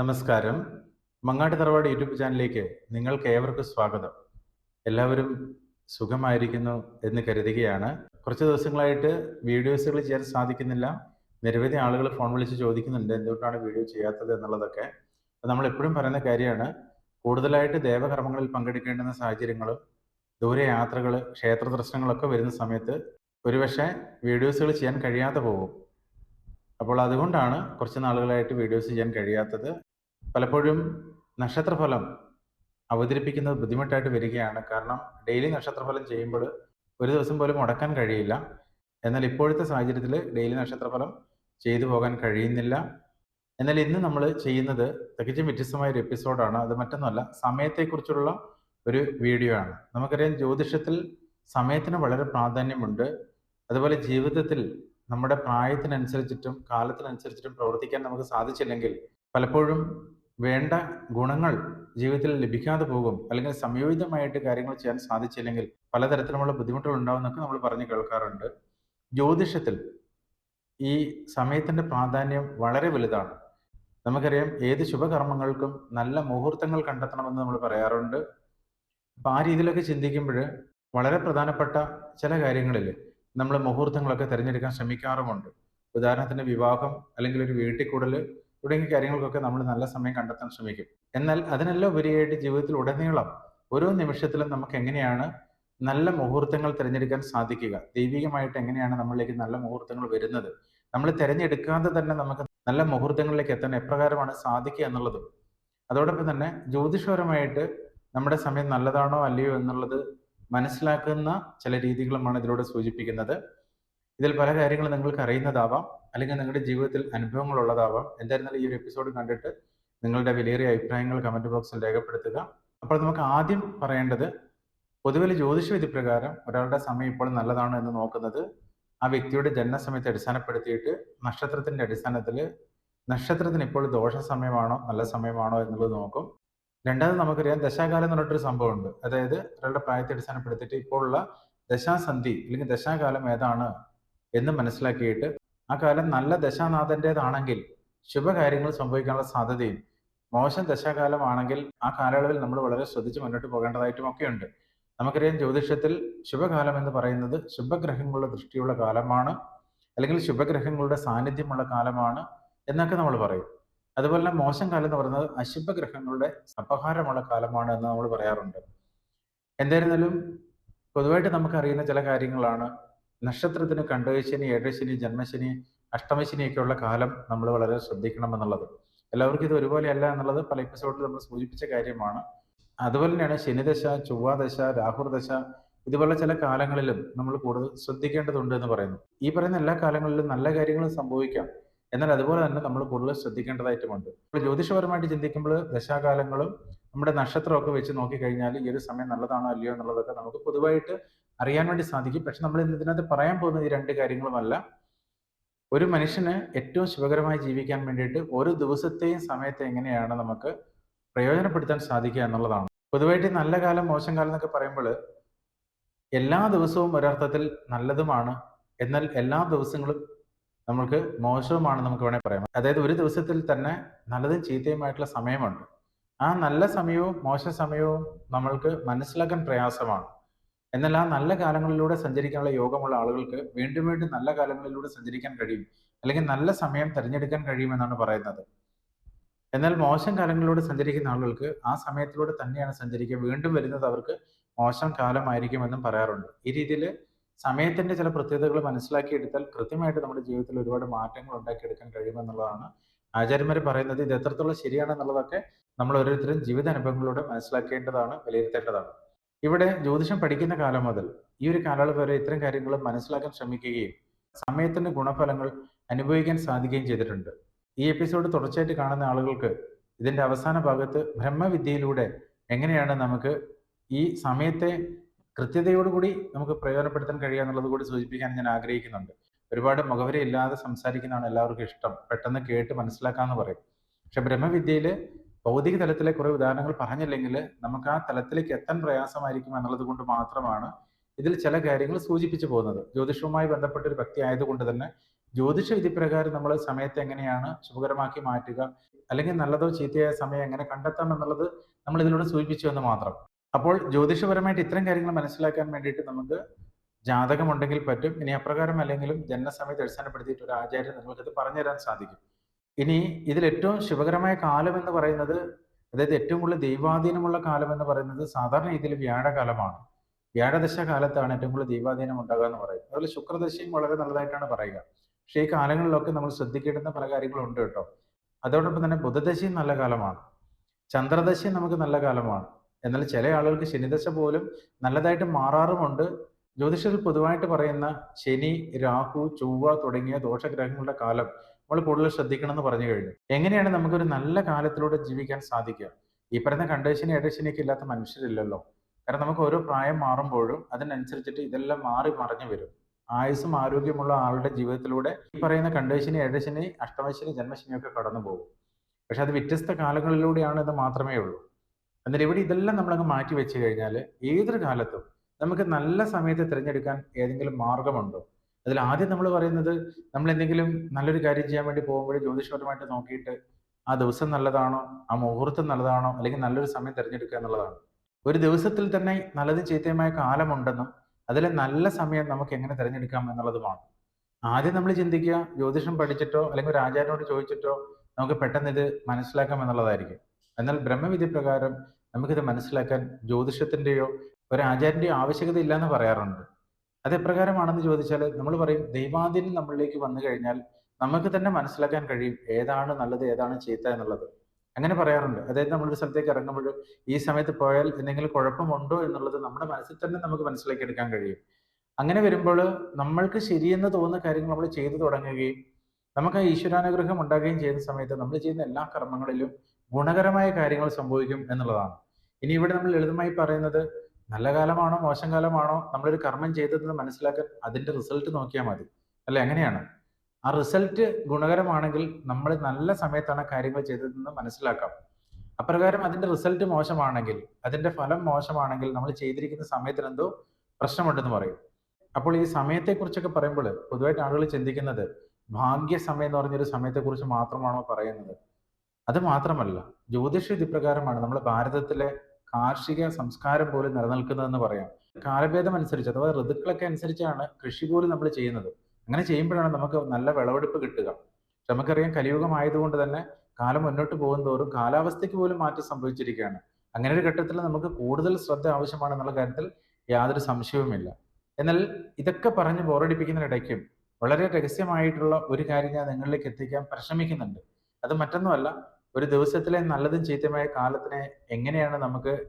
നമസ്കാരം. മങ്ങാട്ട് തറവാട് യൂട്യൂബ് ചാനലിലേക്ക് നിങ്ങൾക്ക് ഏവർക്കും സ്വാഗതം. എല്ലാവരും സുഖമായിരിക്കുന്നു എന്ന് കരുതുകയാണ്. കുറച്ച് ദിവസങ്ങളായിട്ട് വീഡിയോസുകൾ ചെയ്യാൻ സാധിക്കുന്നില്ല. നിരവധി ആളുകൾ ഫോൺ വിളിച്ച് ചോദിക്കുന്നുണ്ട് എന്തുകൊണ്ടാണ് വീഡിയോ ചെയ്യാത്തത് എന്നുള്ളതൊക്കെ. നമ്മൾ എപ്പോഴും പറയുന്ന കാര്യമാണ് കൂടുതലായിട്ട് ദേവകർമ്മങ്ങളിൽ പങ്കെടുക്കേണ്ടുന്ന സാഹചര്യങ്ങളും ദൂരെ യാത്രകൾ ക്ഷേത്ര ദർശനങ്ങളൊക്കെ വരുന്ന സമയത്ത് ഒരുപക്ഷെ വീഡിയോസുകൾ ചെയ്യാൻ കഴിയാതെ പോകും. അപ്പോൾ അതുകൊണ്ടാണ് കുറച്ച് നാളുകളായിട്ട് വീഡിയോസ് ചെയ്യാൻ കഴിയാത്തത്. പലപ്പോഴും നക്ഷത്രഫലം അവതരിപ്പിക്കുന്നത് ബുദ്ധിമുട്ടായിട്ട് വരികയാണ്. കാരണം ഡെയിലി നക്ഷത്രഫലം ചെയ്യുമ്പോൾ ഒരു ദിവസം പോലും മുടക്കാൻ കഴിയില്ല. എന്നാൽ ഇപ്പോഴത്തെ സാഹചര്യത്തിൽ ഡെയിലി നക്ഷത്രഫലം ചെയ്തു പോകാൻ കഴിയുന്നില്ല. എന്നാൽ ഇന്ന് നമ്മൾ ചെയ്യുന്നത് തികച്ചും വ്യത്യസ്തമായ ഒരു എപ്പിസോഡാണ് അത് മറ്റൊന്നുമല്ല സമയത്തെക്കുറിച്ചുള്ള ഒരു വീഡിയോ ആണ്. നമുക്കറിയാം ജ്യോതിഷത്തിൽ സമയത്തിന് വളരെ പ്രാധാന്യമുണ്ട്. അതുപോലെ ജീവിതത്തിൽ നമ്മുടെ പ്രായത്തിനനുസരിച്ചിട്ടും കാലത്തിനനുസരിച്ചിട്ടും പ്രവർത്തിക്കാൻ നമുക്ക് സാധിച്ചില്ലെങ്കിൽ പലപ്പോഴും വേണ്ട ഗുണങ്ങൾ ജീവിതത്തിൽ ലഭിക്കാതെ പോകും അല്ലെങ്കിൽ സംയോജിതമായിട്ട് കാര്യങ്ങൾ ചെയ്യാൻ സാധിച്ചില്ലെങ്കിൽ പലതരത്തിലുമുള്ള ബുദ്ധിമുട്ടുകൾ ഉണ്ടാവുമെന്നൊക്കെ നമ്മൾ പറഞ്ഞു കേൾക്കാറുണ്ട്. ജ്യോതിഷത്തിൽ ഈ സമയത്തിന്റെ പ്രാധാന്യം വളരെ വലുതാണ്. നമുക്കറിയാം ഏത് ശുഭകർമ്മങ്ങൾക്കും നല്ല മുഹൂർത്തങ്ങൾ കണ്ടെത്തണമെന്ന് നമ്മൾ പറയാറുണ്ട്. അപ്പം ആ രീതിയിലൊക്കെ ചിന്തിക്കുമ്പോൾ വളരെ പ്രധാനപ്പെട്ട ചില കാര്യങ്ങളിൽ നമ്മൾ മുഹൂർത്തങ്ങളൊക്കെ തിരഞ്ഞെടുക്കാൻ ശ്രമിക്കാറുമുണ്ട്. ഉദാഹരണത്തിന് വിവാഹം അല്ലെങ്കിൽ ഒരു വീട്ടിൽ തുടങ്ങിയ കാര്യങ്ങൾക്കൊക്കെ നമ്മൾ നല്ല സമയം കണ്ടെത്താൻ ശ്രമിക്കും. എന്നാൽ അതിനെല്ലാം ഉപരിയായിട്ട് ജീവിതത്തിൽ ഉടനീളം ഓരോ നിമിഷത്തിലും നമുക്ക് എങ്ങനെയാണ് നല്ല മുഹൂർത്തങ്ങൾ തിരഞ്ഞെടുക്കാൻ സാധിക്കുക? ദൈവികമായിട്ട് എങ്ങനെയാണ് നമ്മളിലേക്ക് നല്ല മുഹൂർത്തങ്ങൾ വരുന്നത്? നമ്മൾ തിരഞ്ഞെടുക്കാതെ തന്നെ നമുക്ക് നല്ല മുഹൂർത്തങ്ങളിലേക്ക് എത്താൻ എപ്രകാരമാണ് സാധിക്കുക എന്നുള്ളതും അതോടൊപ്പം തന്നെ ജ്യോതിഷപരമായിട്ട് നമ്മുടെ സമയം നല്ലതാണോ അല്ലയോ എന്നുള്ളത് മനസ്സിലാക്കുന്ന ചില രീതികളുമാണ് ഇതിലൂടെ സൂചിപ്പിക്കുന്നത്. ഇതിൽ പല കാര്യങ്ങളും നിങ്ങൾക്ക് അറിയുന്നതാവാം. അല്ലെങ്കിൽ നിങ്ങളുടെ ജീവിതത്തിൽ അനുഭവങ്ങൾ ഉള്ളതാവാം എന്തായിരുന്നാലും ഈ ഒരു എപ്പിസോഡ് കണ്ടിട്ട് നിങ്ങളുടെ വിലയേറിയ അഭിപ്രായങ്ങൾ കമന്റ് ബോക്സിൽ രേഖപ്പെടുത്തുക. അപ്പോൾ നമുക്ക് ആദ്യം പറയേണ്ടത് പൊതുവെ ജ്യോതിഷ വിധി പ്രകാരം ഒരാളുടെ സമയം ഇപ്പോൾ നല്ലതാണോ എന്ന് നോക്കുന്നത് ആ വ്യക്തിയുടെ ജനനസമയത്തെ അടിസ്ഥാനപ്പെടുത്തിയിട്ട് നക്ഷത്രത്തിന്റെ അടിസ്ഥാനത്തിൽ നക്ഷത്രത്തിന് ഇപ്പോൾ ദോഷ സമയമാണോ നല്ല സമയമാണോ എന്നുള്ളത് നോക്കും. രണ്ടാമത് നമുക്കറിയാം ദശാകാലം എന്ന് പറഞ്ഞിട്ടൊരു സംഭവമുണ്ട്. അതായത് ഒരാളുടെ പ്രായത്തെ അടിസ്ഥാനപ്പെടുത്തിയിട്ട് ഇപ്പോഴുള്ള ദശാസന്ധി അല്ലെങ്കിൽ ദശാകാലം ഏതാണ് എന്ന് മനസ്സിലാക്കിയിട്ട് ആ കാലം നല്ല ദശാനാഥന്റെതാണെങ്കിൽ ശുഭകാര്യങ്ങൾ സംഭവിക്കാനുള്ള സാധ്യതയും മോശം ദശാകാലമാണെങ്കിൽ ആ കാലയളവിൽ നമ്മൾ വളരെ ശ്രദ്ധിച്ച് മുന്നോട്ട് പോകേണ്ടതായിട്ടും ഒക്കെ ഉണ്ട് നമുക്കറിയാം ജ്യോതിഷത്തിൽ ശുഭകാലം എന്ന് പറയുന്നത് ശുഭഗ്രഹങ്ങളുടെ ദൃഷ്ടിയുള്ള കാലമാണ് അല്ലെങ്കിൽ ശുഭഗ്രഹങ്ങളുടെ സാന്നിധ്യമുള്ള കാലമാണ് എന്നൊക്കെ നമ്മൾ പറയും. അതുപോലെ തന്നെ മോശം കാലം എന്ന് പറയുന്നത് അശുഭഗ്രഹങ്ങളുടെ അപഹാരമുള്ള കാലമാണ് എന്ന് നമ്മൾ പറയാറുണ്ട്. എന്തായിരുന്നാലും പൊതുവായിട്ട് നമുക്ക് അറിയുന്ന ചില കാര്യങ്ങളാണ്. നക്ഷത്രത്തിന് കണ്ടകശനി ഏഴശനി ജന്മശനി അഷ്ടമശനിയൊക്കെയുള്ള കാലം നമ്മൾ വളരെ ശ്രദ്ധിക്കണം എന്നുള്ളത്. എല്ലാവർക്കും ഇത് ഒരുപോലെ അല്ല എന്നുള്ളത് പല എപ്പിസോഡിൽ നമ്മൾ സൂചിപ്പിച്ച കാര്യമാണ്. അതുപോലെ തന്നെയാണ് ശനിദശ ചൊവ്വാദശ രാഹുർദശ ഇതുപോലെ ചില കാലങ്ങളിലും നമ്മൾ കൂടുതൽ ശ്രദ്ധിക്കേണ്ടതുണ്ട് എന്ന് പറയുന്നു. ഈ പറയുന്ന എല്ലാ കാലങ്ങളിലും നല്ല കാര്യങ്ങൾ സംഭവിക്കാം. എന്നാൽ അതുപോലെ തന്നെ നമ്മൾ കൂടുതൽ ശ്രദ്ധിക്കേണ്ടതായിട്ടുമുണ്ട്. ഇപ്പോൾ ജ്യോതിഷപരമായിട്ട് ചിന്തിക്കുമ്പോൾ ദശാകാലങ്ങളും നമ്മുടെ നക്ഷത്രമൊക്കെ വെച്ച് നോക്കിക്കഴിഞ്ഞാൽ ഈ ഒരു സമയം നല്ലതാണോ അല്ലയോ എന്നുള്ളതൊക്കെ നമുക്ക് പൊതുവായിട്ട് അറിയാൻ വേണ്ടി സാധിക്കും. പക്ഷെ നമ്മൾ ഇതിനകത്ത് പറയാൻ പോകുന്ന ഈ രണ്ട് കാര്യങ്ങളുമല്ല. ഒരു മനുഷ്യന് ഏറ്റവും ശുഭകരമായി ജീവിക്കാൻ വേണ്ടിയിട്ട് ഒരു ദിവസത്തെയും സമയത്തെ എങ്ങനെയാണ് നമുക്ക് പ്രയോജനപ്പെടുത്താൻ സാധിക്കുക എന്നുള്ളതാണ്. പൊതുവായിട്ട് നല്ല കാലം മോശം കാലം എന്നൊക്കെ പറയുമ്പോൾ എല്ലാ ദിവസവും ഒരർത്ഥത്തിൽ നല്ലതുമാണ്. എന്നാൽ എല്ലാ ദിവസങ്ങളും നമുക്ക് മോശവുമാണ് നമുക്ക് വേണേൽ പറയാം. അതായത് ഒരു ദിവസത്തിൽ തന്നെ നല്ലതും ചീത്തയുമായിട്ടുള്ള സമയമുണ്ട്. ആ നല്ല സമയവും മോശ സമയവും നമ്മൾക്ക് മനസ്സിലാക്കാൻ പ്രയാസമാണ്. എന്നാൽ ആ നല്ല കാലങ്ങളിലൂടെ സഞ്ചരിക്കാനുള്ള യോഗമുള്ള ആളുകൾക്ക് വീണ്ടും വീണ്ടും നല്ല കാലങ്ങളിലൂടെ സഞ്ചരിക്കാൻ കഴിയും. അല്ലെങ്കിൽ നല്ല സമയം തിരഞ്ഞെടുക്കാൻ കഴിയുമെന്നാണ് പറയുന്നത്. എന്നാൽ മോശം കാലങ്ങളിലൂടെ സഞ്ചരിക്കുന്ന ആളുകൾക്ക് ആ സമയത്തിലൂടെ തന്നെയാണ് സഞ്ചരിക്കുക. വീണ്ടും വരുന്നത് അവർക്ക് മോശം കാലമായിരിക്കുമെന്നും പറയാറുണ്ട്. ഈ രീതിയിൽ സമയത്തിന്റെ ചില പ്രത്യേകതകൾ മനസ്സിലാക്കിയെടുത്താൽ കൃത്യമായിട്ട് നമ്മുടെ ജീവിതത്തിൽ ഒരുപാട് മാറ്റങ്ങൾ ഉണ്ടാക്കിയെടുക്കാൻ കഴിയുമെന്നുള്ളതാണ് ആചാര്യന്മാർ പറയുന്നത്. ഇത് എത്രത്തോളം ശരിയാണെന്നുള്ളതൊക്കെ നമ്മൾ ഓരോരുത്തരും ജീവിത അനുഭവങ്ങളിലൂടെ മനസ്സിലാക്കേണ്ടതാണ് വിലയിരുത്തേണ്ടതാണ്. ഇവിടെ ജ്യോതിഷം പഠിക്കുന്ന കാലം മുതൽ ഈ ഒരു കാലയളവ് വരെ ഇത്തരം കാര്യങ്ങൾ മനസ്സിലാക്കാൻ ശ്രമിക്കുകയും സമയത്തിന്റെ ഗുണഫലങ്ങൾ അനുഭവിക്കാൻ സാധിക്കുകയും ചെയ്തിട്ടുണ്ട്. ഈ എപ്പിസോഡ് തുടർച്ചയായിട്ട് കാണുന്ന ആളുകൾക്ക് ഇതിന്റെ അവസാന ഭാഗത്ത് ബ്രഹ്മവിദ്യയിലൂടെ എങ്ങനെയാണ് നമുക്ക് ഈ സമയത്തെ കൃത്യതയോടുകൂടി നമുക്ക് പ്രയോജനപ്പെടുത്താൻ കഴിയുക എന്നുള്ളത് കൂടി സൂചിപ്പിക്കാൻ ഞാൻ ആഗ്രഹിക്കുന്നുണ്ട്. ഒരുപാട് മുഖവരെ ഇല്ലാതെ സംസാരിക്കുന്നതാണ് എല്ലാവർക്കും ഇഷ്ടം. പെട്ടെന്ന് കേട്ട് മനസ്സിലാക്കാന്ന് പറയും. പക്ഷെ ബ്രഹ്മവിദ്യയിൽ ഭൗതിക തലത്തിലെ കുറെ ഉദാഹരണങ്ങൾ പറഞ്ഞില്ലെങ്കിൽ നമുക്ക് ആ തലത്തിലേക്ക് എത്താൻ പ്രയാസമായിരിക്കും എന്നുള്ളത് കൊണ്ട് മാത്രമാണ് ഇതിൽ ചില കാര്യങ്ങൾ സൂചിപ്പിച്ചു പോകുന്നത്. ജ്യോതിഷവുമായി ബന്ധപ്പെട്ട ഒരു വ്യക്തി ആയതുകൊണ്ട് തന്നെ ജ്യോതിഷ വിധി പ്രകാരം നമ്മൾ സമയത്തെ എങ്ങനെയാണ് ശുഭകരമാക്കി മാറ്റുക അല്ലെങ്കിൽ നല്ലതോ ചീത്തയായ സമയം എങ്ങനെ കണ്ടെത്താം എന്നുള്ളത് നമ്മൾ ഇതിലൂടെ സൂചിപ്പിച്ചു എന്ന് മാത്രം. അപ്പോൾ ജ്യോതിഷപരമായിട്ട് ഇത്തരം കാര്യങ്ങൾ മനസ്സിലാക്കാൻ വേണ്ടിയിട്ട് നമുക്ക് ജാതകമുണ്ടെങ്കിൽ പറ്റും. ഇനി അപ്രകാരം അല്ലെങ്കിലും ജനനസമയത്ത് അടിസ്ഥാനപ്പെടുത്തിയിട്ട് ഒരു ആചാര്യൻ നിങ്ങൾക്കത് പറഞ്ഞു തരാൻ സാധിക്കും. ഇനി ഇതിൽ ഏറ്റവും ശുഭകരമായ കാലം എന്ന് പറയുന്നത് അതായത് ഏറ്റവും കൂടുതൽ ദൈവാധീനമുള്ള കാലം എന്ന് പറയുന്നത് സാധാരണ രീതിയിൽ വ്യാഴകാലമാണ്. വ്യാഴദശ കാലത്താണ് ഏറ്റവും കൂടുതൽ ദൈവാധീനം ഉണ്ടാകുക എന്ന് പറയുന്നത്. അതുപോലെ ശുക്രദശയും വളരെ നല്ലതായിട്ടാണ് പറയുക. പക്ഷേ ഈ കാലങ്ങളിലൊക്കെ നമ്മൾ ശ്രദ്ധിക്കേണ്ടുന്ന പല കാര്യങ്ങളും ഉണ്ട് കേട്ടോ. അതോടൊപ്പം തന്നെ ബുധദശയും നല്ല കാലമാണ്. ചന്ദ്രദശയും നമുക്ക് നല്ല കാലമാണ്. എന്നാൽ ചില ആളുകൾക്ക് ശനിദശ പോലും നല്ലതായിട്ട് മാറാറുമുണ്ട്. ജ്യോതിഷത്തിൽ പൊതുവായിട്ട് പറയുന്ന ശനി രാഹു ചൊവ്വ തുടങ്ങിയ ദോഷഗ്രഹങ്ങളുടെ കാലം നമ്മൾ കൂടുതൽ ശ്രദ്ധിക്കണം എന്ന് പറഞ്ഞു കഴിഞ്ഞു. എങ്ങനെയാണ് നമുക്കൊരു നല്ല കാലത്തിലൂടെ ജീവിക്കാൻ സാധിക്കുക? ഈ പറയുന്ന കണ്ടീഷനും എഡീഷനൊക്കെ ഇല്ലാത്ത മനുഷ്യരില്ലല്ലോ. കാരണം നമുക്ക് ഓരോ പ്രായം മാറുമ്പോഴും അതിനനുസരിച്ചിട്ട് ഇതെല്ലാം മാറി മറിഞ്ഞു വരും. ആയുസ്സും ആരോഗ്യമുള്ള ആളുടെ ജീവിതത്തിലൂടെ ഈ പറയുന്ന കണ്ടീഷനി ഇടശനി അഷ്ടമശനി ജന്മശനിയൊക്കെ കടന്നു പോകും. പക്ഷെ അത് വ്യത്യസ്ത കാലങ്ങളിലൂടെയാണ് ഇത് മാത്രമേ ഉള്ളൂ. എന്നിട്ട് ഇവിടെ ഇതെല്ലാം നമ്മളങ്ങ് മാറ്റി വെച്ച് കഴിഞ്ഞാൽ ഏതൊരു കാലത്തും നമുക്ക് നല്ല സമയത്ത് തിരഞ്ഞെടുക്കാൻ ഏതെങ്കിലും മാർഗമുണ്ടോ? അതിൽ ആദ്യം നമ്മൾ പറയുന്നത് നമ്മൾ എന്തെങ്കിലും നല്ലൊരു കാര്യം ചെയ്യാൻ വേണ്ടി പോകുമ്പോൾ ജ്യോതിഷപരമായിട്ട് നോക്കിയിട്ട് ആ ദിവസം നല്ലതാണോ ആ മുഹൂർത്തം നല്ലതാണോ അല്ലെങ്കിൽ നല്ലൊരു സമയം തിരഞ്ഞെടുക്കുക എന്നുള്ളതാണ്. ഒരു ദിവസത്തിൽ തന്നെ നല്ലത് ചീത്തയുമായ കാലമുണ്ടെന്നും അതിലെ നല്ല സമയം നമുക്ക് എങ്ങനെ തിരഞ്ഞെടുക്കാം എന്നുള്ളതുമാണ്. ആദ്യം നമ്മൾ ചിന്തിക്കുക ജ്യോതിഷം പഠിച്ചിട്ടോ അല്ലെങ്കിൽ ഒരു ആചാര്യനോട് ചോദിച്ചിട്ടോ നമുക്ക് പെട്ടെന്ന് ഇത് മനസ്സിലാക്കാം എന്നുള്ളതായിരിക്കും. എന്നാൽ ബ്രഹ്മവിധി പ്രകാരം നമുക്കിത് മനസ്സിലാക്കാൻ ജ്യോതിഷത്തിന്റെയോ ഒരു ആചാര്യന്റെയോ ആവശ്യകത ഇല്ല എന്ന് പറയാറുണ്ട്. അത് എപ്രകാരമാണെന്ന് ചോദിച്ചാൽ നമ്മൾ പറയും ദൈവാധീനം നമ്മളിലേക്ക് വന്നു കഴിഞ്ഞാൽ നമുക്ക് തന്നെ മനസ്സിലാക്കാൻ കഴിയും ഏതാണ് നല്ലത് ഏതാണ് ചീത്ത എന്നുള്ളത്. അങ്ങനെ പറയാറുണ്ട്. അതായത് നമ്മളൊരു സ്ഥലത്തേക്ക് ഇറങ്ങുമ്പോൾ ഈ സമയത്ത് പോയാൽ എന്തെങ്കിലും കുഴപ്പമുണ്ടോ എന്നുള്ളത് നമ്മുടെ മനസ്സിൽ തന്നെ നമുക്ക് മനസ്സിലാക്കി എടുക്കാൻ കഴിയും. അങ്ങനെ വരുമ്പോൾ നമ്മൾക്ക് ശരിയെന്ന് തോന്നുന്ന കാര്യങ്ങൾ നമ്മൾ ചെയ്തു തുടങ്ങുകയും നമുക്ക് ഈശ്വരാനുഗ്രഹം ഉണ്ടാകുകയും ചെയ്യുന്ന സമയത്ത് നമ്മൾ ചെയ്യുന്ന എല്ലാ കർമ്മങ്ങളിലും ഗുണകരമായ കാര്യങ്ങൾ സംഭവിക്കും എന്നുള്ളതാണ്. ഇനി ഇവിടെ നമ്മൾ ലളിതമായി പറയുന്നത് നല്ല കാലമാണോ മോശം കാലമാണോ നമ്മളൊരു കർമ്മം ചെയ്തതെന്ന് മനസ്സിലാക്കാൻ അതിന്റെ റിസൾട്ട് നോക്കിയാൽ മതി. അല്ലെ? എങ്ങനെയാണ് ആ റിസൾട്ട് ഗുണകരമാണെങ്കിൽ നമ്മൾ നല്ല സമയത്താണ് കാര്യങ്ങൾ ചെയ്തതെന്ന് മനസ്സിലാക്കാം. അപ്രകാരം അതിന്റെ റിസൾട്ട് മോശമാണെങ്കിൽ അതിന്റെ ഫലം മോശമാണെങ്കിൽ നമ്മൾ ചെയ്തിരിക്കുന്ന സമയത്തിന് എന്തോ പ്രശ്നമുണ്ടെന്ന് പറയും. അപ്പോൾ ഈ സമയത്തെക്കുറിച്ചൊക്കെ പറയുമ്പോൾ പൊതുവായിട്ട് ആളുകൾ ചിന്തിക്കുന്നത് ഭാഗ്യ സമയം എന്ന് പറഞ്ഞൊരു സമയത്തെക്കുറിച്ച് മാത്രമാണോ പറയുന്നത്? അത് മാത്രമല്ല ജ്യോതിഷ വിധിപ്രകാരമാണ്. നമ്മുടെ ഭാരതത്തിലെ കാർഷിക സംസ്കാരം പോലും നിലനിൽക്കുന്നതെന്ന് പറയാം. കാലഭേദം അനുസരിച്ച് അഥവാ ഋതുക്കളൊക്കെ അനുസരിച്ചാണ് കൃഷി പോലും നമ്മൾ ചെയ്യുന്നത്. അങ്ങനെ ചെയ്യുമ്പോഴാണ് നമുക്ക് നല്ല വിളവെടുപ്പ് കിട്ടുക. നമുക്കറിയാം കലിയുഗം ആയതുകൊണ്ട് തന്നെ കാലം മുന്നോട്ട് പോകും തോറും കാലാവസ്ഥയ്ക്ക് പോലും മാറ്റം സംഭവിച്ചിരിക്കുകയാണ്. അങ്ങനെ ഒരു ഘട്ടത്തിൽ നമുക്ക് കൂടുതൽ ശ്രദ്ധ ആവശ്യമാണെന്നുള്ള കാര്യത്തിൽ യാതൊരു സംശയവുമില്ല. എന്നാൽ ഇതൊക്കെ പറഞ്ഞ് ബോറടിപ്പിക്കുന്നതിനിടയ്ക്കും വളരെ രഹസ്യമായിട്ടുള്ള ഒരു കാര്യം ഞാൻ നിങ്ങളിലേക്ക് എത്തിക്കാൻ പരിശ്രമിക്കുന്നുണ്ട്. അത് മറ്റൊന്നുമല്ല ഒരു ദിവസത്തിലെ നല്ലതും ചീത്തയുമായ കാലത്തിനെ എങ്ങനെയാണ് നമുക്ക്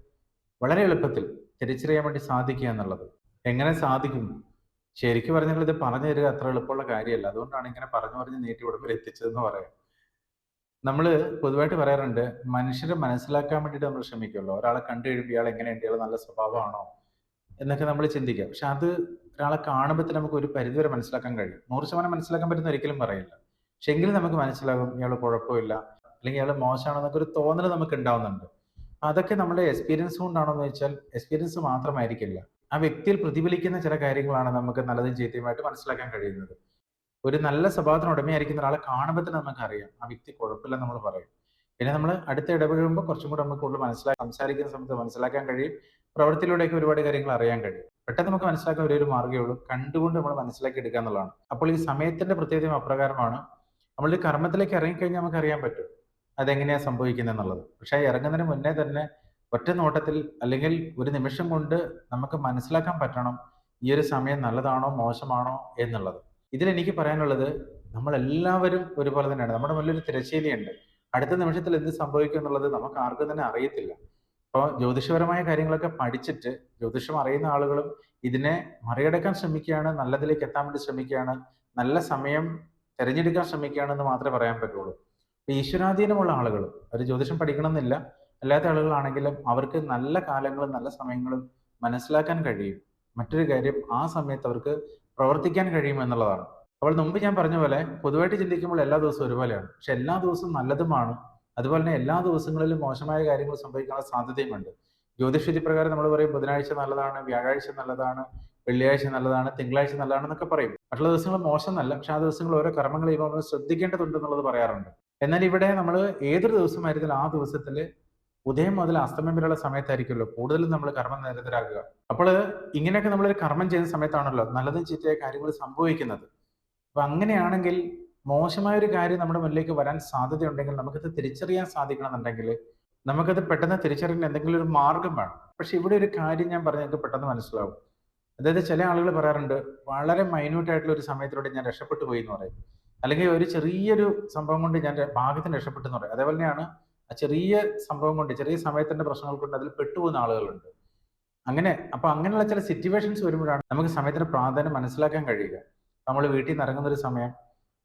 വളരെ എളുപ്പത്തിൽ തിരിച്ചറിയാൻ വേണ്ടി സാധിക്കുക എന്നുള്ളത്? എങ്ങനെ സാധിക്കും? ശരിക്കും പറഞ്ഞാൽ ഇത് പറഞ്ഞു തരിക അത്ര എളുപ്പമുള്ള കാര്യമല്ല. അതുകൊണ്ടാണ് ഇങ്ങനെ പറഞ്ഞു പറഞ്ഞ് നീട്ടി ഉടമ്പിൽ എത്തിച്ചതെന്ന് പറയാം. നമ്മൾ പൊതുവായിട്ട് പറയാറുണ്ട് മനുഷ്യരെ മനസ്സിലാക്കാൻ വേണ്ടിയിട്ട് നമ്മൾ ശ്രമിക്കുമല്ലോ. ഒരാളെ കണ്ടു കഴിയുമ്പോൾ ഇയാൾ എങ്ങനെയുണ്ട്? ഇയാൾ നല്ല സ്വഭാവമാണോ? എന്നൊക്കെ നമ്മൾ ചിന്തിക്കാം പക്ഷെ അത് ഒരാളെ കാണുമ്പോൾ നമുക്ക് ഒരു പരിധിവരെ മനസ്സിലാക്കാൻ കഴിയും. നൂറ് ശതമാനം മനസ്സിലാക്കാൻ പറ്റുന്ന ഒരിക്കലും പറയില്ല. പക്ഷെ എങ്കിലും നമുക്ക് മനസ്സിലാകും ഇയാൾ കുഴപ്പമില്ല. അല്ലെങ്കിൽ അയാൾ മോശമാണെന്നൊക്കെ ഒരു തോന്നൽ നമുക്ക് ഉണ്ടാവുന്നുണ്ട്. അതൊക്കെ നമ്മുടെ എക്സ്പീരിയൻസ് കൊണ്ടാണോ എന്ന് വെച്ചാൽ എക്സ്പീരിയൻസ് മാത്രമായിരിക്കില്ല. ആ വ്യക്തിയിൽ പ്രതിഫലിക്കുന്ന ചില കാര്യങ്ങളാണ് നമുക്ക് നല്ലതും ചീത്തയുമായിട്ട് മനസ്സിലാക്കാൻ കഴിയുന്നത്. ഒരു നല്ല സ്വഭാവത്തിന് ഉടമയായിരിക്കുന്ന ഒരാളെ കാണുമ്പോൾ തന്നെ നമുക്ക് അറിയാം ആ വ്യക്തി കുഴപ്പമില്ലെന്ന് നമ്മൾ പറയും. പിന്നെ നമ്മൾ അടുത്ത ഇടപെടുമ്പോൾ കുറച്ചും കൂടെ നമുക്ക് കൂടുതൽ മനസ്സിലാക്കി സംസാരിക്കുന്ന സമയത്ത് മനസ്സിലാക്കാൻ കഴിയും പ്രവൃത്തിയിലൂടെയൊക്കെ ഒരുപാട് കാര്യങ്ങൾ അറിയാൻ കഴിയും. പെട്ടെന്ന് നമുക്ക് മനസ്സിലാക്കാൻ ഒരേ ഒരു മാർഗമേ ഉള്ളൂ കണ്ടുകൊണ്ട് നമ്മൾ മനസ്സിലാക്കി എടുക്കുക എന്നുള്ളതാണ്. അപ്പോൾ ഈ സമയത്തിന്റെ പ്രത്യേകതയും അപ്രകാരമാണ്. നമ്മൾ കർമ്മത്തിലേക്ക് ഇറങ്ങിക്കഴിഞ്ഞാൽ നമുക്ക് അറിയാൻ പറ്റും. അതെങ്ങനെയാ സംഭവിക്കുന്നത് എന്നുള്ളത് പക്ഷേ ഇറങ്ങുന്നതിന് മുന്നേ തന്നെ ഒറ്റ നോട്ടത്തിൽ അല്ലെങ്കിൽ ഒരു നിമിഷം കൊണ്ട് നമുക്ക് മനസ്സിലാക്കാൻ പറ്റണം ഈ ഒരു സമയം നല്ലതാണോ മോശമാണോ എന്നുള്ളത്. ഇതിൽ എനിക്ക് പറയാനുള്ളത് നമ്മളെല്ലാവരും ഒരുപോലെ തന്നെയാണ്. നമ്മുടെ മുന്നിൽ തിരശ്ശീലയുണ്ട്. അടുത്ത നിമിഷത്തിൽ എന്ത് സംഭവിക്കും എന്നുള്ളത് നമുക്ക് ആർക്കും തന്നെ അറിയത്തില്ല. അപ്പോൾ ജ്യോതിഷപരമായ കാര്യങ്ങളൊക്കെ പഠിച്ചിട്ട് ജ്യോതിഷം അറിയുന്ന ആളുകളും ഇതിനെ മറികടക്കാൻ ശ്രമിക്കുകയാണ് നല്ലതിലേക്ക് എത്താൻ വേണ്ടി ശ്രമിക്കുകയാണ് നല്ല സമയം തിരഞ്ഞെടുക്കാൻ ശ്രമിക്കുകയാണെന്ന് മാത്രമേ പറയാൻ പറ്റുള്ളൂ. ഈശ്വരാധീനമുള്ള ആളുകൾ അവർ ജ്യോതിഷം പഠിക്കണമെന്നില്ല. അല്ലാത്ത ആളുകളാണെങ്കിലും അവർക്ക് നല്ല കാലങ്ങളും നല്ല സമയങ്ങളും മനസ്സിലാക്കാൻ കഴിയും. മറ്റൊരു കാര്യം ആ സമയത്ത് അവർക്ക് പ്രവർത്തിക്കാൻ കഴിയും എന്നുള്ളതാണ്. അപ്പോൾ മുമ്പ് ഞാൻ പറഞ്ഞ പോലെ പൊതുവായിട്ട് ചിന്തിക്കുമ്പോൾ എല്ലാ ദിവസവും ഒരുപോലെയാണ്. പക്ഷെ എല്ലാ ദിവസവും നല്ലതുമാണ്. അതുപോലെ തന്നെ എല്ലാ ദിവസങ്ങളിലും മോശമായ കാര്യങ്ങൾ സംഭവിക്കാനുള്ള സാധ്യതയുമുണ്ട്. ജ്യോതിഷവിധി പ്രകാരം നമ്മൾ പറയും ബുധനാഴ്ച നല്ലതാണ് വ്യാഴാഴ്ച നല്ലതാണ് വെള്ളിയാഴ്ച നല്ലതാണ് തിങ്കളാഴ്ച നല്ലതാണെന്നൊക്കെ പറയും. മറ്റുള്ള ദിവസങ്ങൾ മോശം നല്ല പക്ഷെ ആ ദിവസങ്ങൾ ഓരോ കർമ്മങ്ങൾ ചെയ്യുമ്പോൾ ശ്രദ്ധിക്കേണ്ടതുണ്ട് എന്നുള്ളത് പറയാറുണ്ട്. എന്നാൽ ഇവിടെ നമ്മൾ ഏതൊരു ദിവസമായിരുന്നാലും ആ ദിവസത്തിൽ ഉദയം മുതൽ അസ്തമയം വരെയുള്ള സമയത്തായിരിക്കുമല്ലോ കൂടുതലും നമ്മൾ കർമ്മം നിരതരാകുക അപ്പോൾ ഇങ്ങനെയൊക്കെ നമ്മളൊരു കർമ്മം ചെയ്യുന്ന സമയത്താണല്ലോ നല്ലതും ചീത്തയായ കാര്യങ്ങൾ സംഭവിക്കുന്നത്. അപ്പൊ അങ്ങനെയാണെങ്കിൽ മോശമായ ഒരു കാര്യം നമ്മുടെ മുന്നിലേക്ക് വരാൻ സാധ്യതയുണ്ടെങ്കിൽ നമുക്കത് തിരിച്ചറിയാൻ സാധിക്കണമെന്നുണ്ടെങ്കിൽ നമുക്കത് പെട്ടെന്ന് തിരിച്ചറിയാൻ എന്തെങ്കിലും ഒരു മാർഗം വേണം. പക്ഷെ ഇവിടെ ഒരു കാര്യം ഞാൻ പറഞ്ഞത് പെട്ടെന്ന് മനസ്സിലാവും. അതായത് ചില ആളുകൾ പറയാറുണ്ട് വളരെ മൈന്യൂട്ട് ആയിട്ടുള്ള ഒരു സമയത്തിലൂടെ ഞാൻ രക്ഷപ്പെട്ടു പോയി എന്ന് പറയും. അല്ലെങ്കിൽ ഒരു ചെറിയൊരു സംഭവം കൊണ്ട് ഞാൻ ഭാഗ്യത്തിന് രക്ഷപ്പെട്ടു എന്ന് പറയും. അതേപോലെ തന്നെയാണ് ആ ചെറിയ സംഭവം കൊണ്ട് ചെറിയ സമയത്തിന്റെ പ്രശ്നങ്ങൾ കൊണ്ട് അതിൽ പെട്ടുപോകുന്ന ആളുകളുണ്ട്. അങ്ങനെ അപ്പൊ അങ്ങനെയുള്ള ചില സിറ്റുവേഷൻസ് വരുമ്പോഴാണ് നമുക്ക് സമയത്തിന്റെ പ്രാധാന്യം മനസ്സിലാക്കാൻ കഴിയുക. നമ്മൾ വീട്ടിൽ നിന്ന് ഇറങ്ങുന്ന ഒരു സമയം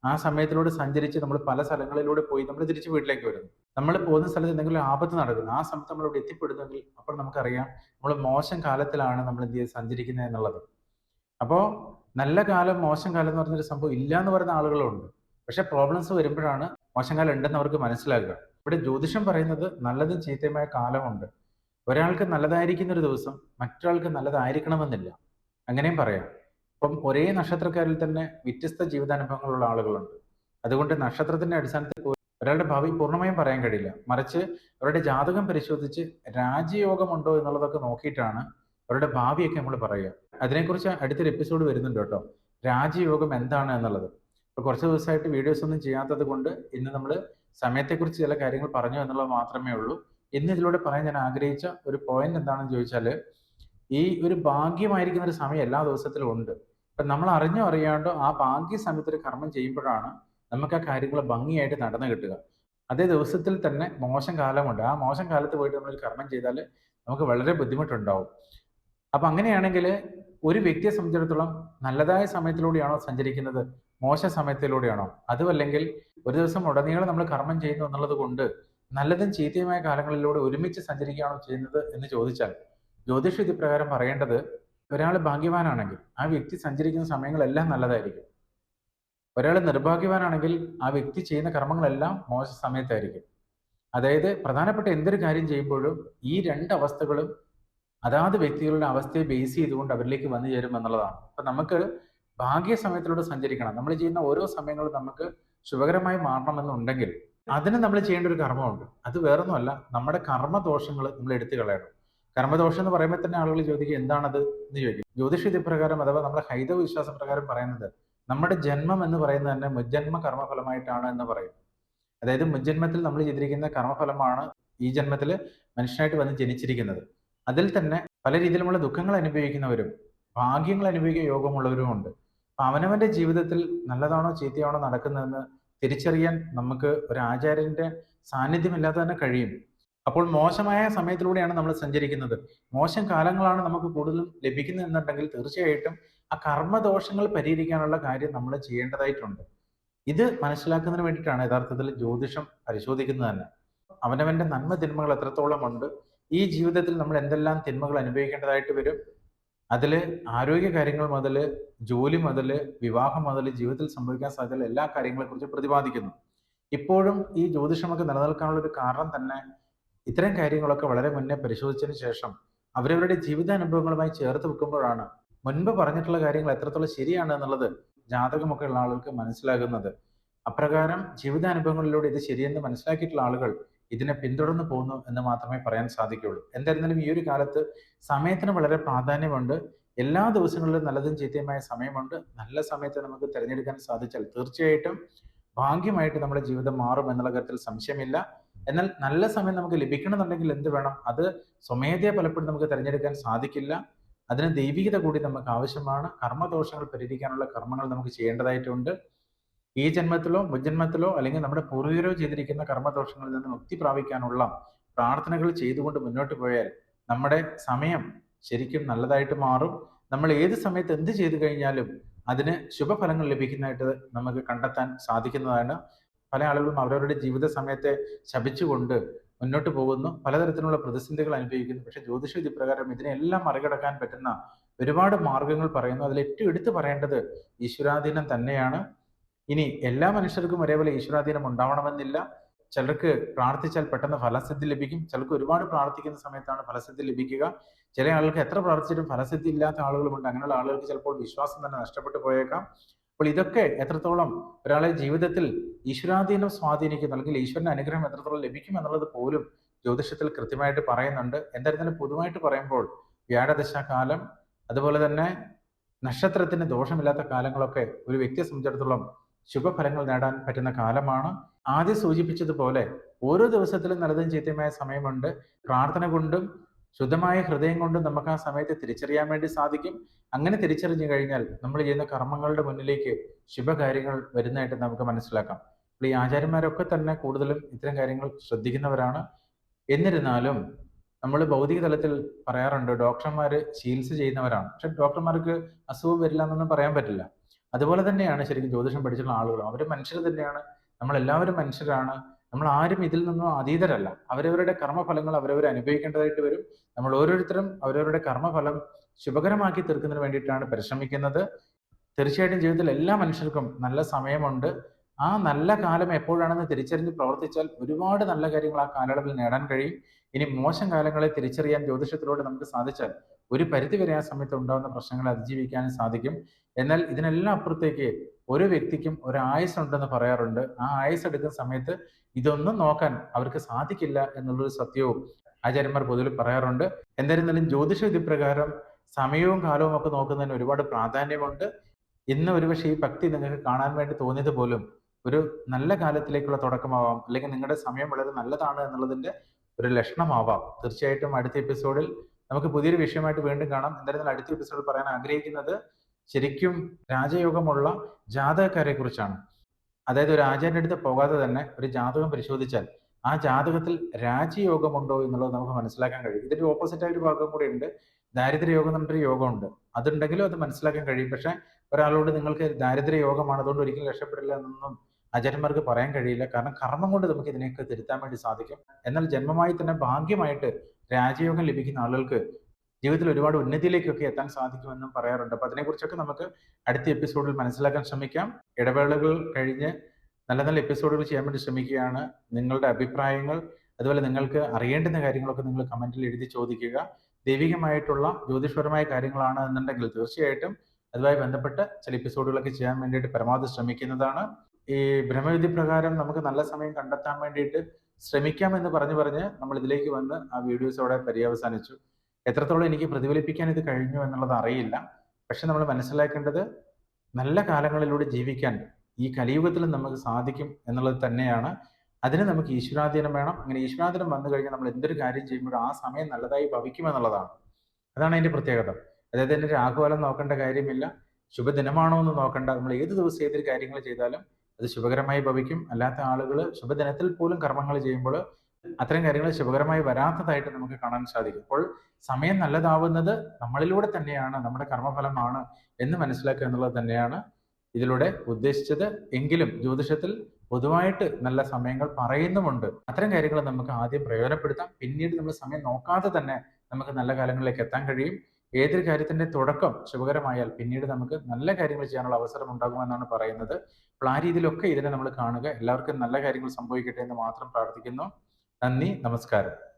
ആ സമയത്തിലൂടെ സഞ്ചരിച്ച് നമ്മൾ പല സ്ഥലങ്ങളിലൂടെ പോയി നമ്മൾ തിരിച്ച് വീട്ടിലേക്ക് വരുന്നു. നമ്മൾ പോകുന്ന സ്ഥലത്ത് എന്തെങ്കിലും ആപത്ത് നടക്കുന്നു. ആ സമയത്ത് നമ്മൾ ഇവിടെ എത്തിപ്പെടുന്നെങ്കിൽ അപ്പോൾ നമുക്കറിയാം നമ്മൾ മോശം കാലത്തിലാണ് നമ്മൾ എന്ത് ചെയ്ത് സഞ്ചരിക്കുന്നത് എന്നുള്ളത്. അപ്പോൾ നല്ല കാലം മോശം കാലം എന്ന് പറഞ്ഞൊരു സംഭവം ഇല്ല എന്ന് പറയുന്ന ആളുകളുണ്ട്. പക്ഷെ പ്രോബ്ലംസ് വരുമ്പോഴാണ് മോശം കാലം ഉണ്ടെന്ന് അവർക്ക് മനസ്സിലാകുക. ഇവിടെ ജ്യോതിഷം പറയുന്നത് നല്ലതും ചീത്തയുമായ കാലമുണ്ട്. ഒരാൾക്ക് നല്ലതായിരിക്കുന്ന ഒരു ദിവസം മറ്റൊരാൾക്ക് നല്ലതായിരിക്കണമെന്നില്ല. അങ്ങനെയും പറയാം. ഇപ്പം ഒരേ നക്ഷത്രക്കാരിൽ തന്നെ വ്യത്യസ്ത ജീവിതാനുഭവങ്ങളുള്ള ആളുകളുണ്ട്. അതുകൊണ്ട് നക്ഷത്രത്തിന്റെ അടിസ്ഥാനത്തിൽ ഒരാളുടെ ഭാവി പൂർണമായും പറയാൻ കഴിയില്ല. മറിച്ച് അവരുടെ ജാതകം പരിശോധിച്ച് രാജയോഗമുണ്ടോ എന്നുള്ളതൊക്കെ നോക്കിയിട്ടാണ് അവരുടെ ഭാവിയൊക്കെ നമ്മൾ പറയുക. അതിനെക്കുറിച്ച് അടുത്തൊരു എപ്പിസോഡ് വരുന്നുണ്ട് കേട്ടോ. രാജയോഗം എന്താണ് എന്നുള്ളത്. ഇപ്പൊ കുറച്ച് ദിവസമായിട്ട് വീഡിയോസ് ഒന്നും ചെയ്യാത്തത് കൊണ്ട് ഇന്ന് നമ്മൾ സമയത്തെക്കുറിച്ച് ചില കാര്യങ്ങൾ പറഞ്ഞു എന്നുള്ളത് മാത്രമേ ഉള്ളൂ. ഇന്ന് ഇതിലൂടെ പറയാൻ ഞാൻ ആഗ്രഹിച്ച ഒരു പോയിന്റ് എന്താണെന്ന് ചോദിച്ചാൽ ഈ ഒരു ഭാഗ്യമായിരിക്കുന്ന ഒരു സമയം എല്ലാ ദിവസത്തിലും ഉണ്ട്. അപ്പൊ നമ്മൾ അറിഞ്ഞോ അറിയാണ്ടോ ആ ഭാഗ്യ സമയത്ത് ഒരു കർമ്മം ചെയ്യുമ്പോഴാണ് നമുക്ക് ആ കാര്യങ്ങൾ ഭംഗിയായിട്ട് നടന്നു കിട്ടുക. അതേ ദിവസത്തിൽ തന്നെ മോശം കാലമുണ്ട്. ആ മോശം കാലത്ത് പോയിട്ട് നമ്മൾ കർമ്മം ചെയ്താൽ നമുക്ക് വളരെ ബുദ്ധിമുട്ടുണ്ടാവും. അപ്പൊ അങ്ങനെയാണെങ്കിൽ ഒരു വ്യക്തിയെ സംബന്ധിച്ചിടത്തോളം നല്ലതായ സമയത്തിലൂടെയാണോ സഞ്ചരിക്കുന്നത്? മോശ സമയത്തിലൂടെയാണോ? അതുമല്ലെങ്കിൽ ഒരു ദിവസം ഉടനീളം നമ്മൾ കർമ്മം ചെയ്യുന്നു എന്നുള്ളത് കൊണ്ട് നല്ലതും ചീത്തയുമായ കാലങ്ങളിലൂടെ ഒരുമിച്ച് സഞ്ചരിക്കുകയാണോ ചെയ്യുന്നത് എന്ന് ചോദിച്ചാൽ ജ്യോതിഷ വിധി പ്രകാരം പറയേണ്ടത് ഒരാൾ ഭാഗ്യവാനാണെങ്കിൽ ആ വ്യക്തി സഞ്ചരിക്കുന്ന സമയങ്ങളെല്ലാം നല്ലതായിരിക്കും. ഒരാൾ നിർഭാഗ്യവാനാണെങ്കിൽ ആ വ്യക്തി ചെയ്യുന്ന കർമ്മങ്ങളെല്ലാം മോശ സമയത്തായിരിക്കും. അതായത് പ്രധാനപ്പെട്ട എന്തൊരു കാര്യം ചെയ്യുമ്പോഴും ഈ രണ്ട് അവസ്ഥകളും അതാത് വ്യക്തികളുടെ അവസ്ഥയെ ബേസ് ചെയ്തുകൊണ്ട് അവരിലേക്ക് വന്നു ചേരും എന്നുള്ളതാണ്. അപ്പൊ നമുക്ക് ഭാഗ്യ സമയത്തിലൂടെ സഞ്ചരിക്കണം. നമ്മൾ ചെയ്യുന്ന ഓരോ സമയങ്ങളും നമുക്ക് ശുഭകരമായി മാറണമെന്നുണ്ടെങ്കിൽ അതിന് നമ്മൾ ചെയ്യേണ്ട ഒരു കർമ്മമുണ്ട്. അത് വേറൊന്നുമല്ല നമ്മുടെ കർമ്മദോഷങ്ങൾ നമ്മൾ എടുത്തു കളയണം. കർമ്മദോഷം എന്ന് പറയുമ്പോൾ തന്നെ ആളുകൾ ചോദിക്കുക എന്താണത്? എന്ന് ചോദിക്കും. ജ്യോതിഷ പ്രകാരം അഥവാ നമ്മുടെ ഹൈദവ വിശ്വാസ പ്രകാരം പറയുന്നത് നമ്മുടെ ജന്മം എന്ന് പറയുന്നത് തന്നെ മുജ്ജന്മ കർമ്മഫലമായിട്ടാണ് എന്ന് പറയും. അതായത് മുജ്ജന്മത്തിൽ നമ്മൾ ചെയ്തിരിക്കുന്ന കർമ്മഫലമാണ് ഈ ജന്മത്തിൽ മനുഷ്യനായിട്ട് വന്ന് ജനിച്ചിരിക്കുന്നത്. അതിൽ തന്നെ പല രീതിയിലുമുള്ള ദുഃഖങ്ങൾ അനുഭവിക്കുന്നവരും ഭാഗ്യങ്ങൾ അനുഭവിക്കുക യോഗമുള്ളവരും ഉണ്ട്. അപ്പൊ അവനവന്റെ ജീവിതത്തിൽ നല്ലതാണോ ചീത്തയാണോ നടക്കുന്നതെന്ന് തിരിച്ചറിയാൻ നമുക്ക് ഒരു ആചാര്യന്റെ സാന്നിധ്യമില്ലാതെ തന്നെ കഴിയും. അപ്പോൾ മോശമായ സമയത്തിലൂടെയാണ് നമ്മൾ സഞ്ചരിക്കുന്നത്. മോശം കാലങ്ങളാണ് നമുക്ക് കൂടുതലും ലഭിക്കുന്നത് എന്നുണ്ടെങ്കിൽ തീർച്ചയായിട്ടും ആ കർമ്മദോഷങ്ങൾ പരിഹരിക്കാനുള്ള കാര്യം നമ്മൾ ചെയ്യേണ്ടതായിട്ടുണ്ട്. ഇത് മനസ്സിലാക്കുന്നതിന് വേണ്ടിയിട്ടാണ് യഥാർത്ഥത്തിൽ ജ്യോതിഷം പരിശോധിക്കുന്നത് തന്നെ. അവനവന്റെ നന്മ തിന്മകൾ എത്രത്തോളം ഉണ്ട് ഈ ജീവിതത്തിൽ നമ്മൾ എന്തെല്ലാം തിന്മകൾ അനുഭവിക്കേണ്ടതായിട്ട് വരും? അതിൽ ആരോഗ്യ കാര്യങ്ങൾ മുതൽ ജോലി മുതൽ വിവാഹം മുതൽ ജീവിതത്തിൽ സംഭവിക്കാൻ സാധ്യതയുള്ള എല്ലാ കാര്യങ്ങളെക്കുറിച്ച് പ്രതിപാദിക്കുന്നു. ഇപ്പോഴും ഈ ജ്യോതിഷമൊക്കെ നിലനിൽക്കാനുള്ള ഒരു കാരണം തന്നെ ഇത്തരം കാര്യങ്ങളൊക്കെ വളരെ മുന്നേ പരിശോധിച്ചതിന് ശേഷം അവരവരുടെ ജീവിതാനുഭവങ്ങളുമായി ചേർത്ത് വെക്കുമ്പോഴാണ്. മുൻപ് പറഞ്ഞിട്ടുള്ള കാര്യങ്ങൾ എത്രത്തോളം ശരിയാണ് എന്നുള്ളത് ജാതകമൊക്കെ ഉള്ള ആളുകൾക്ക് മനസ്സിലാകുന്നത്. അപ്രകാരം ജീവിതാനുഭവങ്ങളിലൂടെ ഇത് ശരിയെന്ന് മനസ്സിലാക്കിയിട്ടുള്ള ആളുകൾ ഇതിനെ പിന്തുടർന്ന് പോകുന്നു എന്ന് മാത്രമേ പറയാൻ സാധിക്കുകയുള്ളൂ. എന്തായിരുന്നാലും ഈ ഒരു കാലത്ത് സമയത്തിന് വളരെ പ്രാധാന്യമുണ്ട്. എല്ലാ ദിവസങ്ങളിലും നല്ലതും ചീത്തയുമായ സമയമുണ്ട്. നല്ല സമയത്ത് നമുക്ക് തിരഞ്ഞെടുക്കാൻ സാധിച്ചാൽ തീർച്ചയായിട്ടും ഭാഗ്യമായിട്ട് നമ്മുടെ ജീവിതം മാറും എന്നുള്ള കാര്യത്തിൽ സംശയമില്ല. എന്നാൽ നല്ല സമയം നമുക്ക് ലഭിക്കണമെന്നുണ്ടെങ്കിൽ എന്ത് വേണം? അത് സ്വമേധയാ പലപ്പോഴും നമുക്ക് തിരഞ്ഞെടുക്കാൻ സാധിക്കില്ല. അതിന് ദൈവികത കൂടി നമുക്ക് ആവശ്യമാണ്. കർമ്മദോഷങ്ങൾ പരിഹരിക്കാനുള്ള കർമ്മങ്ങൾ നമുക്ക് ചെയ്യേണ്ടതായിട്ടുണ്ട്. ഈ ജന്മത്തിലോ മുജ്ജന്മത്തിലോ അല്ലെങ്കിൽ നമ്മുടെ പൂർവികരോ ചെയ്തിരിക്കുന്ന കർമ്മദോഷങ്ങളിൽ നിന്ന് മുക്തി പ്രാപിക്കാനുള്ള പ്രാർത്ഥനകൾ ചെയ്തുകൊണ്ട് മുന്നോട്ട് പോയാൽ നമ്മുടെ സമയം ശരിക്കും നല്ലതായിട്ട് മാറും. നമ്മൾ ഏത് സമയത്ത് എന്ത് ചെയ്തു കഴിഞ്ഞാലും അതിന് ശുഭഫലങ്ങൾ ലഭിക്കുന്നതായിട്ട് നമുക്ക് കണ്ടെത്താൻ സാധിക്കുന്നതാണ്. പല ആളുകളും അവരവരുടെ ജീവിത സമയത്തെ ശപിച്ചുകൊണ്ട് മുന്നോട്ട് പോകുന്നു. പലതരത്തിലുള്ള പ്രതിസന്ധികൾ അനുഭവിക്കുന്നു. പക്ഷെ ജ്യോതിഷ വിധി പ്രകാരം ഇതിനെല്ലാം മറികടക്കാൻ പറ്റുന്ന ഒരുപാട് മാർഗങ്ങൾ പറയുന്നു. അതിൽ ഏറ്റവും എടുത്തു പറയേണ്ടത് ഈശ്വരാധീനം തന്നെയാണ്. ഇനി എല്ലാ മനുഷ്യർക്കും ഒരേപോലെ ഈശ്വരാധീനം ഉണ്ടാവണമെന്നില്ല. ചിലർക്ക് പ്രാർത്ഥിച്ചാൽ പെട്ടെന്ന് ഫലസിദ്ധി ലഭിക്കും. ചിലർക്ക് ഒരുപാട് പ്രാർത്ഥിക്കുന്ന സമയത്താണ് ഫലസിദ്ധി ലഭിക്കുക. ചില ആളുകൾക്ക് എത്ര പ്രാർത്ഥിച്ചിട്ടും ഫലസിദ്ധി ഇല്ലാത്ത ആളുകളുമുണ്ട്. അങ്ങനെയുള്ള ആളുകൾക്ക് ചിലപ്പോൾ വിശ്വാസം തന്നെ നഷ്ടപ്പെട്ടു പോയേക്കാം. അപ്പോൾ ഇതൊക്കെ എത്രത്തോളം ഒരാളെ ജീവിതത്തിൽ ഈശ്വരാധീനം സ്വാധീനിക്കുന്നു അല്ലെങ്കിൽ ഈശ്വരന്റെ അനുഗ്രഹം എത്രത്തോളം ലഭിക്കും എന്നുള്ളത് പോലും ജ്യോതിഷത്തിൽ കൃത്യമായിട്ട് പറയുന്നുണ്ട്. എന്തായിരുന്നാലും പൊതുവായിട്ട് പറയുമ്പോൾ വ്യാഴദശ കാലം അതുപോലെ തന്നെ നക്ഷത്രത്തിന് ദോഷമില്ലാത്ത കാലങ്ങളൊക്കെ ഒരു വ്യക്തിയെ സംബന്ധിച്ചിടത്തോളം ശുഭഫലങ്ങൾ നേടാൻ പറ്റുന്ന കാലമാണ്. ആദ്യം സൂചിപ്പിച്ചതുപോലെ ഓരോ ദിവസത്തിലും നല്ലതും ചീത്തയുമായ സമയമുണ്ട്. പ്രാർത്ഥന കൊണ്ടും ശുദ്ധമായ ഹൃദയം കൊണ്ടും നമുക്ക് ആ സമയത്തെ തിരിച്ചറിയാൻ വേണ്ടി സാധിക്കും. അങ്ങനെ തിരിച്ചറിഞ്ഞു കഴിഞ്ഞാൽ നമ്മൾ ചെയ്യുന്ന കർമ്മങ്ങളുടെ മുന്നിലേക്ക് ശുഭകാര്യങ്ങൾ വരുന്നതായിട്ട് നമുക്ക് മനസ്സിലാക്കാം. അപ്പോൾ ഈ ആചാര്യന്മാരൊക്കെ തന്നെ കൂടുതലും ഇത്തരം കാര്യങ്ങൾ ശ്രദ്ധിക്കുന്നവരാണ്. എന്നിരുന്നാലും നമ്മൾ ഭൗതിക തലത്തിൽ പറയാറുണ്ട് ഡോക്ടർമാർ ചികിത്സ ചെയ്യുന്നവരാണ്. പക്ഷെ ഡോക്ടർമാർക്ക് അസുഖം വരില്ല എന്നൊന്നും പറയാൻ പറ്റില്ല. അതുപോലെ തന്നെയാണ് ശരിക്കും ജ്യോതിഷം പഠിച്ചിട്ടുള്ള ആളുകൾ അവർ മനുഷ്യർ തന്നെയാണ്. നമ്മൾ എല്ലാവരും മനുഷ്യരാണ്. നമ്മൾ ആരും ഇതിൽ നിന്നും അതീതരല്ല. അവരവരുടെ കർമ്മഫലങ്ങൾ അവരവർ അനുഭവിക്കേണ്ടതായിട്ട് വരും. നമ്മൾ ഓരോരുത്തരും അവരവരുടെ കർമ്മഫലം ശുഭകരമാക്കി തീർക്കുന്നതിന് വേണ്ടിയിട്ടാണ് പരിശ്രമിക്കുന്നത്. തീർച്ചയായിട്ടും ജീവിതത്തിൽ എല്ലാ മനുഷ്യർക്കും നല്ല സമയമുണ്ട്. ആ നല്ല കാലം എപ്പോഴാണെന്ന് തിരിച്ചറിഞ്ഞ് പ്രവർത്തിച്ചാൽ ഒരുപാട് നല്ല കാര്യങ്ങൾ ആ കാലയളവിൽ നേടാൻ കഴിയും. ഇനി മോശം കാലങ്ങളെ തിരിച്ചറിയാൻ ജ്യോതിഷത്തിലൂടെ നമുക്ക് സാധിച്ചാൽ ഒരു പരിധിവരെ ആ സമയത്ത് ഉണ്ടാകുന്ന പ്രശ്നങ്ങളെ അതിജീവിക്കാനും സാധിക്കും. എന്നാൽ ഇതിനെല്ലാം അപ്പുറത്തേക്ക് ഒരു വ്യക്തിക്കും ഒരു ആയുസ് ഉണ്ടെന്ന് പറയാറുണ്ട്. ആ ആയുസ് എടുക്കുന്ന സമയത്ത് ഇതൊന്നും നോക്കാൻ അവർക്ക് സാധിക്കില്ല എന്നുള്ളൊരു സത്യവും ആചാര്യന്മാർ പൊതുവിൽ പറയാറുണ്ട്. എന്തായിരുന്നാലും ജ്യോതിഷ വിധിപ്രകാരം സമയവും കാലവും ഒക്കെ നോക്കുന്നതിന് ഒരുപാട് പ്രാധാന്യമുണ്ട്. ഇന്ന് ഒരുപക്ഷെ ഈ ഭക്തി നിങ്ങൾക്ക് കാണാൻ വേണ്ടി തോന്നിയത് പോലും ഒരു നല്ല കാലത്തിലേക്കുള്ള തുടക്കമാവാം. അല്ലെങ്കിൽ നിങ്ങളുടെ സമയം വളരെ നല്ലതാണ് എന്നുള്ളതിന്റെ ഒരു ലക്ഷണമാവാം. തീർച്ചയായിട്ടും അടുത്ത എപ്പിസോഡിൽ നമുക്ക് പുതിയൊരു വിഷയമായിട്ട് വീണ്ടും കാണാം. എന്തായിരുന്നാലും അടുത്ത എപ്പിസോഡിൽ പറയാൻ ആഗ്രഹിക്കുന്നത് ശരിക്കും രാജയോഗമുള്ള ജാതകക്കാരെ കുറിച്ചാണ് അതായത് ഒരു ആചാര്യന്റെ അടുത്ത് പോകാതെ തന്നെ ഒരു ജാതകം പരിശോധിച്ചാൽ ആ ജാതകത്തിൽ രാജയോഗമുണ്ടോ എന്നുള്ളത് നമുക്ക് മനസ്സിലാക്കാൻ കഴിയും. ഇതിന്റെ ഓപ്പോസിറ്റ് ആയ ഒരു ഭാഗം കൂടി ഉണ്ട്. ദാരിദ്ര്യ യോഗം എന്നൊരു യോഗമുണ്ട്. അതുണ്ടെങ്കിലും അത് മനസ്സിലാക്കാൻ കഴിയും. പക്ഷെ ഒരാളോട് നിങ്ങൾക്ക് ദാരിദ്ര്യ യോഗമാണ് അതുകൊണ്ട് ഒരിക്കലും രക്ഷപ്പെടില്ല എന്നൊന്നും ആചാര്യന്മാർക്ക് പറയാൻ കഴിയില്ല. കാരണം കർമ്മം കൊണ്ട് നമുക്ക് ഇതിനെയൊക്കെ തിരുത്താൻ വേണ്ടി സാധിക്കും. എന്നാൽ ജന്മമായി തന്നെ ഭാഗ്യമായിട്ട് രാജയോഗം ലഭിക്കുന്ന ആളുകൾക്ക് ജീവിതത്തിൽ ഒരുപാട് ഉന്നതിയിലേക്കൊക്കെ എത്താൻ സാധിക്കുമെന്നും പറയാറുണ്ട്. അപ്പൊ അതിനെക്കുറിച്ചൊക്കെ നമുക്ക് അടുത്ത എപ്പിസോഡിൽ മനസ്സിലാക്കാൻ ശ്രമിക്കാം. ഇടവേളകൾ കഴിഞ്ഞ് നല്ല നല്ല എപ്പിസോഡുകൾ ചെയ്യാൻ വേണ്ടി ശ്രമിക്കുകയാണ്. നിങ്ങളുടെ അഭിപ്രായങ്ങൾ അതുപോലെ നിങ്ങൾക്ക് അറിയേണ്ടുന്ന കാര്യങ്ങളൊക്കെ നിങ്ങൾ കമന്റിൽ എഴുതി ചോദിക്കുക. ദൈവികമായിട്ടുള്ള ജ്യോതിഷപരമായ കാര്യങ്ങളാണ് എന്നുണ്ടെങ്കിൽ തീർച്ചയായിട്ടും അതുമായി ബന്ധപ്പെട്ട് ചില എപ്പിസോഡുകളൊക്കെ ചെയ്യാൻ വേണ്ടിയിട്ട് പരമാവധി ശ്രമിക്കുന്നതാണ്. ഈ ബ്രഹ്മവിധി പ്രകാരം നമുക്ക് നല്ല സമയം കണ്ടെത്താൻ വേണ്ടിയിട്ട് ശ്രമിക്കാം എന്ന് പറഞ്ഞു പറഞ്ഞ് നമ്മൾ ഇതിലേക്ക് വന്ന് ആ വീഡിയോസ് അവിടെ പര്യവസാനിച്ചു. എത്രത്തോളം എനിക്ക് പ്രതിഫലിപ്പിക്കാൻ ഇത് കഴിഞ്ഞു എന്നുള്ളത് അറിയില്ല. പക്ഷെ നമ്മൾ മനസ്സിലാക്കേണ്ടത് നല്ല കാലങ്ങളിലൂടെ ജീവിക്കാൻ ഈ കലിയുഗത്തിൽ നമുക്ക് സാധിക്കും എന്നുള്ളത് തന്നെയാണ്. അതിന് നമുക്ക് ഈശ്വരാധീനം വേണം. അങ്ങനെ ഈശ്വരാധീനം വന്നു കഴിഞ്ഞാൽ നമ്മൾ എന്തൊരു കാര്യം ചെയ്യുമ്പോഴും ആ സമയം നല്ലതായി ഭവിക്കും എന്നുള്ളതാണ്. അതാണ് അതിന്റെ പ്രത്യേകത. അതായത് അതിന്റെ രാഘുകാലം നോക്കേണ്ട കാര്യമില്ല. ശുഭദിനമാണോ എന്ന് നോക്കേണ്ട. നമ്മൾ ഏത് ദിവസം ഏതൊരു കാര്യങ്ങൾ ചെയ്താലും അത് ശുഭകരമായി ഭവിക്കും. അല്ലാത്ത ആളുകൾ ശുഭദിനത്തിൽ പോലും കർമ്മങ്ങൾ ചെയ്യുമ്പോൾ അത്തരം കാര്യങ്ങൾ ശുഭകരമായി വരാത്തതായിട്ട് നമുക്ക് കാണാൻ സാധിക്കും. അപ്പോൾ സമയം നല്ലതാവുന്നത് നമ്മളിലൂടെ തന്നെയാണ് നമ്മുടെ കർമ്മഫലമാണ് എന്ന് മനസ്സിലാക്കുക എന്നുള്ളത് തന്നെയാണ് ഇതിലൂടെ ഉദ്ദേശിച്ചത്. എങ്കിലും ജ്യോതിഷത്തിൽ പൊതുവായിട്ട് നല്ല സമയങ്ങൾ പറയുന്നുമുണ്ട്. അത്തരം കാര്യങ്ങൾ നമുക്ക് ആദ്യം പ്രയോജനപ്പെടുത്താം. പിന്നീട് നമ്മൾ സമയം നോക്കാതെ തന്നെ നമുക്ക് നല്ല കാലങ്ങളിലേക്ക് എത്താൻ കഴിയും. ഏതൊരു കാര്യത്തിന്റെ തുടക്കം ശുഭകരമായാൽ പിന്നീട് നമുക്ക് നല്ല കാര്യങ്ങൾ ചെയ്യാനുള്ള അവസരം ഉണ്ടാകുമെന്നാണ് പറയുന്നത്. അപ്പോൾ ആ രീതിയിലൊക്കെ ഇതിനെ നമ്മൾ കാണുക. എല്ലാവർക്കും നല്ല കാര്യങ്ങൾ സംഭവിക്കട്ടെ എന്ന് മാത്രം പ്രാർത്ഥിക്കുന്നു. നന്ദി നമസ്കാരം.